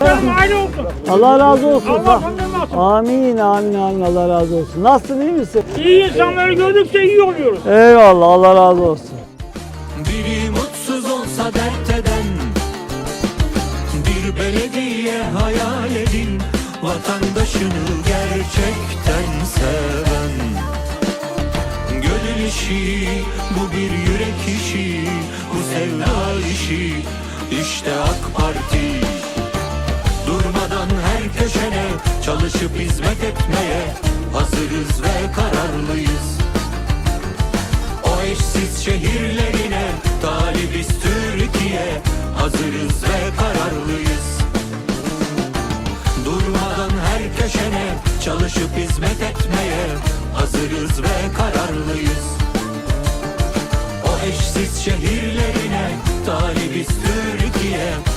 Allah razı olsun. Allah senden olsun. Amin amin amin Allah razı olsun. Nasılsın iyi misin? İyi insanları gördükçe iyi oluyoruz. Eyvallah Allah razı olsun. Biri mutsuz olsa dert eden Bir belediye hayal edin Vatandaşını gerçekten seven Gönül işi bu bir yürek işi Bu sevda işi işte AK Parti çalışıp hizmet etmeye Hazırız ve kararlıyız. O eşsiz şehirlerine talibiz Türkiye Hazırız ve kararlıyız. Durmadan her köşene çalışıp hizmet etmeye Hazırız ve kararlıyız. O eşsiz şehirlerine talibiz Türkiye